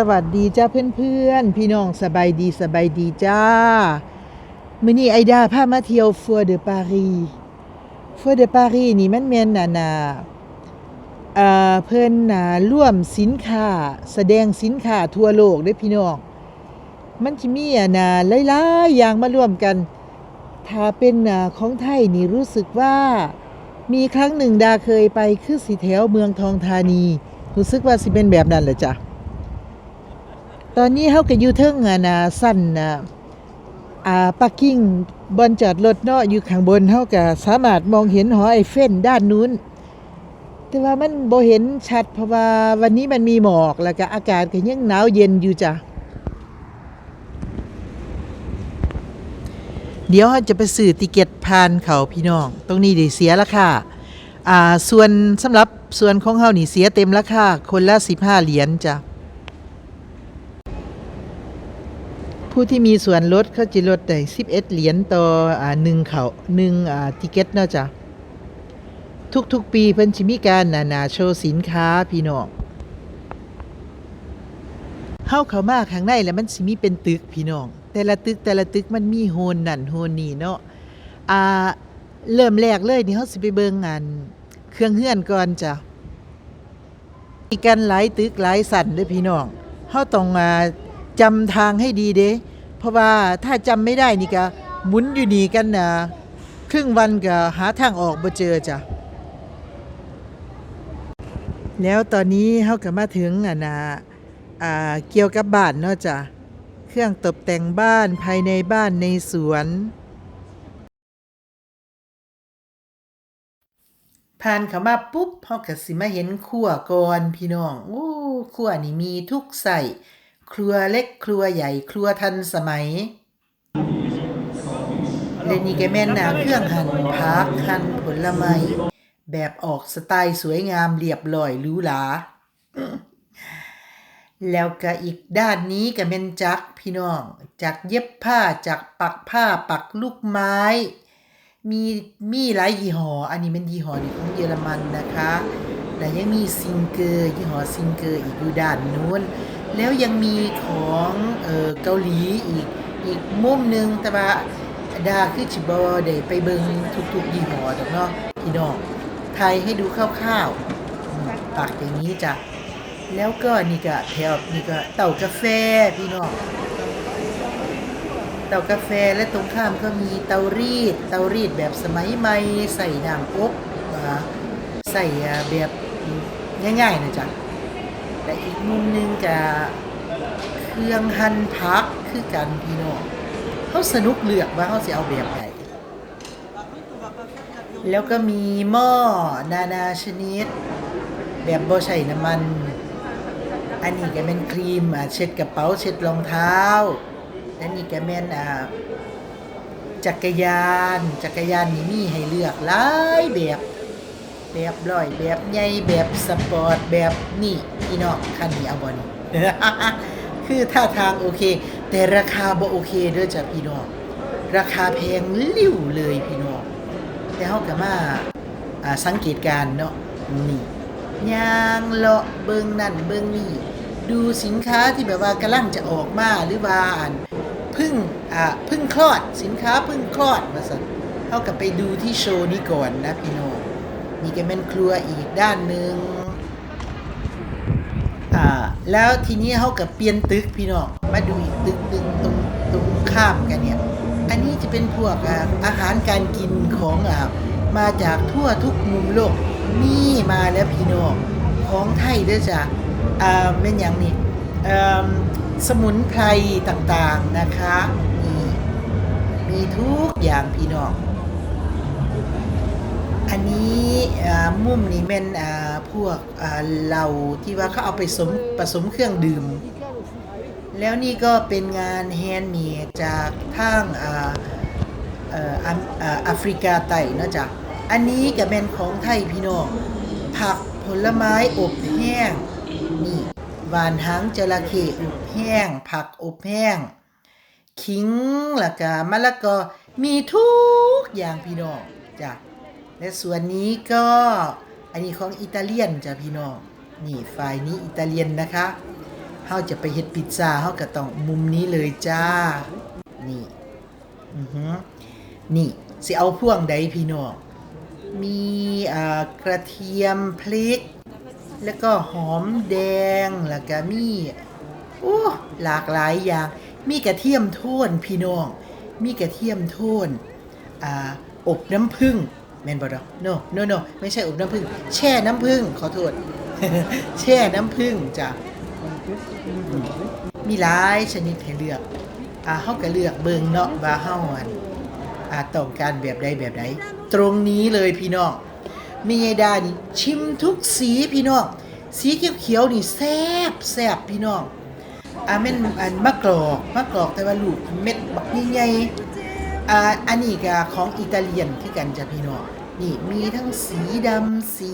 สวัสดีจ้าเพื่อนๆ พี่น้องสบายดีสบายดีจ้ามื้อนี้ไอดาพามาเที่ยวฟัวเดอปารีฟัวเดอปารีนี่มันแม่นน่ะนะเอ่อเพิ่นน่ะร่วมสินค้า แสดงสินค้าทั่วโลกด้อพี่น้องมันสิมีอะนะหลายๆอย่างมาร่วมกัน ถ้าเป็นอ่าของไทยนี่รู้สึกว่า มีครั้งหนึ่งดาเคยไปคือสีแถวเมืองทองธานี รู้สึกว่าสิเป็นแบบนั้นแหละจ้ะ ตอนนี้เฮาก็อยู่เทิงอะนะสั้นนะอ่าปักกิ่งบอนจอดรถเนาะอยู่ข้างบนเฮาก็สามารถมองเห็นหอไอเฟลด้านนู้น แต่ว่ามันบ่เห็นชัดเพราะว่าวันนี้มันมีหมอกแล้วก็อากาศก็ยังหนาวเย็นอยู่จ้ะเดี๋ยวเราจะไปซื้อติเกตผ่านเขาพี่น้อง ตรงนี้ได้เสียราคาอ่าส่วนสำหรับส่วนของเฮานี่เสียเต็มราคาคนละ15 เหรียญจ้ะ ผู้ที่มีส่วนลดเขาจะลดได้11เหรียญต่ออ่าหนึ่งเขาหนึ่งอ่าติเก็ตเนาะจ้ะทุกๆปีเพิ่นสิมีการนานาโชว์สินค้าพี่น้องเฮาเข้ามาข้างในแล้วมันสิมีเป็นตึกพี่น้อง แต่ละตึกแต่ละตึกมันมีโฮนนั่นโฮนนี่เนาะอ่าเริ่มแรกเลยนี่เฮาสิไปเบิ่งงานเครื่องเฮือนก่อนจ้ะมีกันหลายตึกหลายสั่นเด้อพี่น้องเฮาต้องมา จำทางให้ดีเด้เพราะว่าถ้าจำไม่ได้นี่ก็หมุนอยู่นี่กันนะครึ่งวันก็หาทางออกบ่เจอจ้ะแล้วตอนนี้เฮาก็มาถึงอะนะอ่าเกี่ยวกับบ้านเนาะจ้ะเครื่องตกแต่งบ้านภายในบ้านในสวนผ่านเข้ามาปุ๊บเฮาก็สิมาเห็นครัวก่อนพี่น้อง โอ้ครัวนี่มีทุกใส่ ครัวเล็กครัวใหญ่ครัวทันสมัยเลนี่แกแม่นนะเครื่องหั่นผักหั่นผลไม้แบบออกสไตล์สวยงามเรียบร้อยหรูหราแล้วก็อีกด้านนี้ก็เป็นจักรพี่น้องจักรเย็บผ้าจักรปักผ้าปักลูกไม้ มีมีหลายยี่ห้ออันนี้เป็นยี่ห้อของเยอรมันนะคะ และยังมีซิงเกอร์ยี่ห้อซิงเกอร์อีกอยู่ด้านนู้น แล้วยังมีของเออเกาหลีอีกอีกมุมหนึ่งแต่ว่าดาคือจิบอได้ไปเบิงทุกๆยี่ห้อดอกเนาะพี่น้องไทยให้ดูคร่าวๆปักอย่างนี้จ้ะแล้วก็นี่ก็แถวนี่ก็เต่ากาแฟพี่น้องเตากาแฟและตรงข้ามก็มีเตารีด เตารีดแบบสมัยใหม่ใส่น้ำอบอ่าใส่แบบง่ายๆนะจ๊ะ แต่อีกมุมหนึงก็เครื่องหั่นผักคือกันพี่น้องเขาสนุกเลือกว่าเขาจะเอาแบบไหนแล้วก็มีหม้อนานาชนิด แบบบ่ใช้น้ำมัน อันนี้ก็เป็นครีมอ่าเช็ดกระเป๋าเช็ดรองเท้า อันนี้ก็แม่นอ่าจักรยาน จักรยานนี่มีให้เลือกหลายแบบ แบบร้อยแบบใหญ่แบบสปอร์ตแบบนี่พี่น้องคันนี้เอาบ่นี่คือท่าทางโอเค แต่ราคาบ่โอเคเด้อจ้ะพี่น้องราคาแพงลิ่วเลยพี่น้องแต่เฮาก็มาอ่าสังเกตการเนาะนี่ยางเลาะเบิงนั่นเบิงนี่ดูสินค้าที่แบบว่ากำลังจะออกมาหรือว่าอันพึ่งอ่าพึ่งคลอดสินค้าพึ่งคลอดมาสันเฮากับไปดูที่โชว์นี้ก่อนนะพี่น้อง นี่ก็เป็นครัวอีกด้านหนึ่งอ่าแล้วทีนี้เฮากับเปลี่ยนตึกพี่น้องมาดูอีกตึกหนึ่งตรงตรงข้ามกันเนี่ย อันนี้จะเป็นพวกอาหารการกินของอ่ามาจากทั่วทุกมุมโลกมีมาแล้วพี่น้องของไทยด้อจ้ะอ่าเป็นอย่างนี้เอิ่มสมุนไพรต่างๆนะคะนี่มีทุกอย่างพี่น้อง อันนี้มุมนี้เป็นพวกเหล้าที่ว่าเขาเอาไปสมผสมเครื่องดื่ม แล้วนี่ก็เป็นงานแฮนด์เมดจากทางอ่าแอฟริกาใต้นาะจ๊ะอันนี้ก็เป็นของไทยพี่น้อง ผักผลไม้อบแห้ง นี่หวานหางจระเข้อบแห้ง ผักอบแห้ง ขิงแล้วก็มะละกอมีทุกอย่างพี่น้องจ้ะ และส่วนนี้ก็อันนี้ของอิตาเลียนจ้ะพี่น้องนี่ฝ่ายนี้อิตาเลียนนะคะเฮาจะไปเฮ็ดพิซซ่าเฮาก็ต้องมุมนี้เลยจ้า นี่อือหือนี่สิเอาพ่วงใดพี่น้องมีกระเทียมพริก แล้วก็หอมแดงแล้วก็มีโอ้หลากหลายอย่าง มีกระเทียมโทนพี่น้อง มีกระเทียมโทนออบน้ำผึ้ง แมนบ่ดอก no no no ไม่ใช่อบน้ำผึ้งแช่น้ำผึ้งขอโทษ แช่น้ำผึ้งจ้ะมีหลายชนิดให้เลือกอ่าเฮาก็เลือกเบิงเนาะว่าเฮาอันอ่าต้องการแบบใดแบบใดตรงนี้เลยพี่น้องมียายดานี่ชิมทุกสีพี่น้องสีเขียวๆนี่แซบแซบพี่น้องอ่าแม่นอันมะกรอกมะกรอกแต่ว่าลูกเม็ดบักใหญ่ อ่าอันนี้ก็ของอิตาเลียนคือกันจ้ะพี่น้องนี่มีทั้งสีดำสี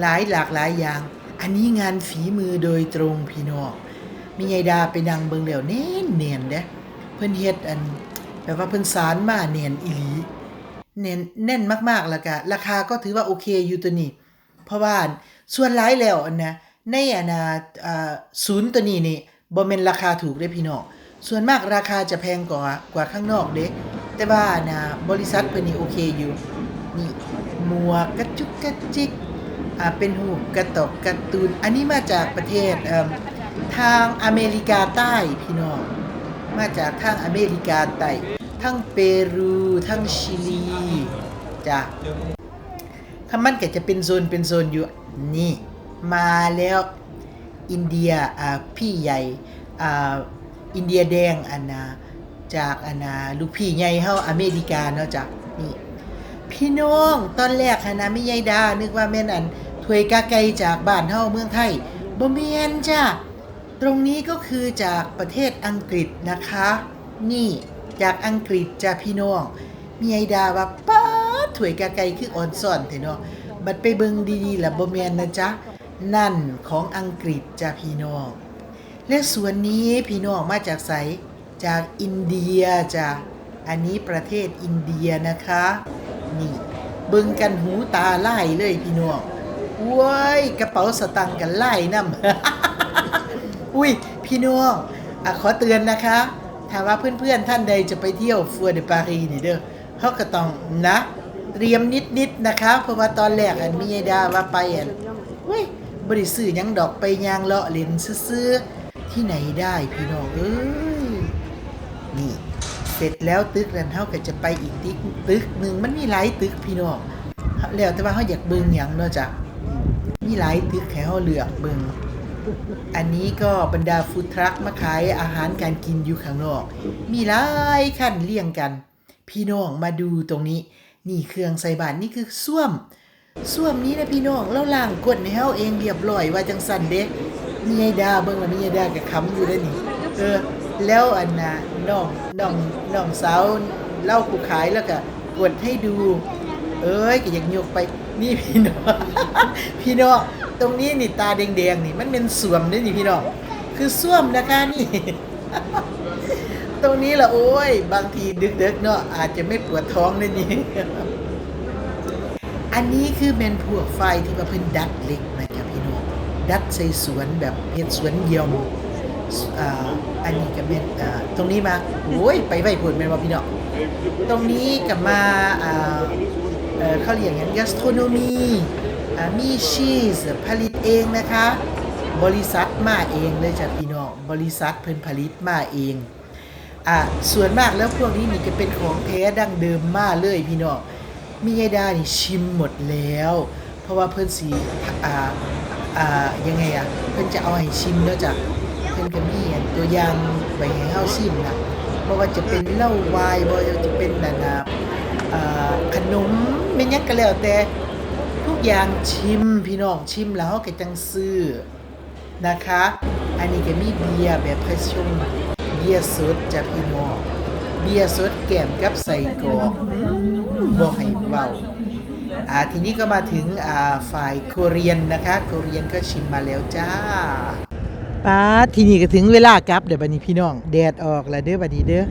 หลายหลากหลายอย่าง อันนี้งานฝีมือโดยตรงพี่น้องมียายดาไปนั่งเบิ่งแล้วแน่นเนียนเด้เพิ่นเฮ็ดอันแบบว่าเพิ่นสารมาเนียนอีหลีแน่นแน่นมากๆแล้วก็ราคาก็ถือว่าโอเคอยู่ตัวนี้ เพราะว่าส่วนหลายแล้วอันนะในอันนะอ่าศูนย์ตัวนี้นี่บ่แม่นราคาถูกเด้พี่น้อง ส่วนมากราคาจะแพงกว่ากว่าข้างนอกเด้แต่ว่านะบริษัทเพิ่นนี่โอเคอยู่นี่หมวกกระจุกกระจิกอ่าเป็นหูกระตอกกร์ตูนอันนี้มาจากประเทศเอ่อทางอเมริกาใต้พี่น้องมาจากทางอเมริกาใต้ทั้งเปรูทั้งชิลีจ้ะคำมันก็จะเป็นโซนเป็นโซนอยู่นี่ มาแล้วอินเดียอ่าพี่ใหญ่อ่า อินเดียแดงอันนาจากอันนาลูกพี่ใหญ่เฮาอเมริกาเนาะจ้ะนี่พี่น้องตอนแรกคณะไม่ยายดา นึกว่าแม่นอันถวยกาไกจากบ้านเฮาเมืองไทยบ่แม่นจ้ะตรงนี้ก็คือจากประเทศอังกฤษนะคะ นี่จากอังกฤษจ้ะพี่น้องมีไอดาว่าป้าถวยกาไกคืออ่อนซ่อนเถอะเนาะบัดไปเบิงดีๆละบ่แม่นนะจ๊ะนั่นของอังกฤษจ้ะพี่น้อง และส่วนนี้พี่น้องมาจากไสจากอินเดียจ้ะอันนี้ประเทศอินเดียนะคะ นี่เบิ่งกันหูตาไล่เลยพี่น้องว้ยกระเป๋าสตังค์กันไล่นำอุ้ยพี่น้องอขอเตือนนะคะถ้าว่าเพื่อนๆท่านใดจะไปเที่ยวฟัวเดปารีนี่เด้อเขาก็ต้องนะ เตรียมนิดๆนะคะ เพราะว่าตอนแรกอันมียายดาว่าไปอันเว้ยบริสื่อยังดอกไปยางเลาะเลนซื้อๆ ที่ไหนได้พี่น้องเอ้ยนี่เสร็จแล้วตึกนั้นเฮาก็จะไปอีกตึกตึกหนึ่งมันมีหลายตึกพี่น้องแล้วแต่ว่าเฮาอยากเบิ่งหยังเนาะจ้ะมีหลายตึกให้เฮาเลือกเบิ่งอันนี้ก็บรรดาฟู้ดทรัคมาขายอาหารการกินอยู่ข้างนอก มีหลายขั้นเรียงกัน พี่น้องมาดูตรงนี้ นี่เครื่องใส่บาตรนี่คือส้วมส้วมนี้นะพี่น้องเราล้างก้นให้เฮาเองเรียบร้อยว่าจังสั่นเด้ มียายดาเบิ่งแล้วมียายดาก็ค้ำอยู่ได้นี่เออ แล้วอันน่ะน้องน้องน้องสาวเล่าผู้ขายแล้วก็กดให้ดู เอ้ยก็อยากยกไปนี่พี่น้องพี่น้องตรงนี้นี่ตาแดงๆนี่ มันเป็นสวมเด้อนี่พี่น้องคือส้วมนะคะนี่ ตรงนี้ละโอ้ย บางทีดึกๆเนาะอาจจะไม่ปวดท้องเลยนี่อันนี้คือเป็นพวกไฟที่ว่าเพิ่นดัดเหล็กนะครับพี่น้อง ดัดใส่สวนแบบเฮ็ดสวนเยี่ยมอันนี้ก็เป็นตรงนี้มาโอ้ยไปไว้พุ่นแม่นบ่พี่น้องตรงนี้ก็มาอ่าเอ่อเขาเรียกอย่าง gastronomy อ่มีชีสผลิตเองนะคะ บริษัทมาเองเลยจ้ะพี่น้องบริษัทเพิ่นผลิตมาเองอะส่วนมากแล้วพวกนี้นี่จะเป็นของแท้ดั้งเดิมมากเลยพี่น้องมียายดานี่ชิมหมดแล้ว เพราะว่าเพิ่นสีอ่า อ่ายังไงอะเพิ่นจะเอาให้ชิมแล้วจ้ะเพิ่นก็มีตัวอย่างไว้ให้เฮาชิมนะบ่ว่าจะเป็นเหล้าวายบ่ว่าจะเป็นนั่นน่ะอ่าขนมแม่นหยังก็แล้วแต่ทุกอย่างชิมพี่น้องชิมแล้วก็จังซื้อนะคะ อันนี้ก็มีเบียร์แบบพรสชงเบียร์สดจากพี่น้องเบียร์สดแก้มกับใส่กรอกบอกให้เบาอ่า ทีนี้ก็มาถึงฝ่ายโคเรียนนะคะโคเรียนก็ชิมมาแล้วจ้าป้าทีนี้ก็ถึงเวลากลับเดี๋ยวบัดนี้พี่น้องแดดออกแล้วเด้อบัดนี้เด้อ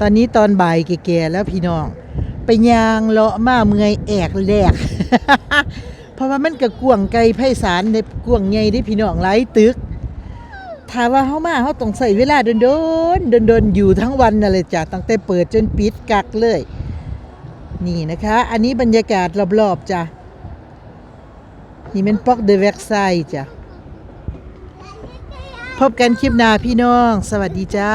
ตอนนี้ตอนบ่ายแก่ๆแล้วพี่น้อง ไปยางเลาะมาเมื่อยแอกแหลกเพราะว่ามันก็กวงไกลไพศาลในกวงใหญ่ได้พี่น้องหลายตึกถ้าว่าเฮามาเฮาต้องใช้เวลาโดนๆโดนๆอยู่ทั้งวันนั่นเลยจ้ะตั้งแต่เปิดจนปิดกักเลย นี่นะคะ อันนี้บรรยากาศรอบๆจ้ะ นี่เป็นปอกเดเวกไซจ้ะ พบกันคลิปหน้าพี่น้อง สวัสดีจ้า